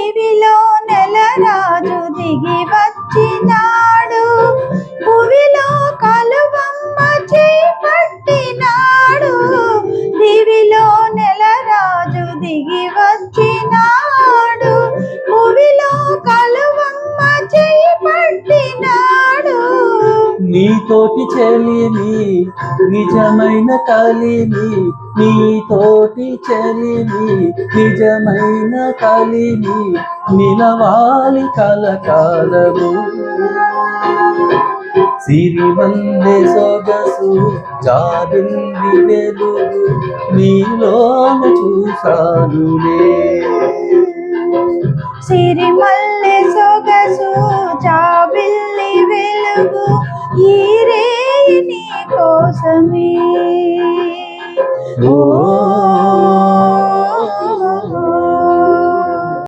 దివిలో నెలరాజు దిగి వచ్చినాడు. భువిలో కలువమ్మ చేపట్టినాడు దివిలో నెలరాజు దిగి నీతోటి చెలిమి నిజమైన కలిమి. నీతోటి చెలిమి నిజమైన కలిమి. నిలవాలి కలకాలము. సిరివల్లె సొగసు జాబింది వెలుగు. నీలోన చూసానులే సిరిమల్ ఈ రే నీ కోసమే. ఓ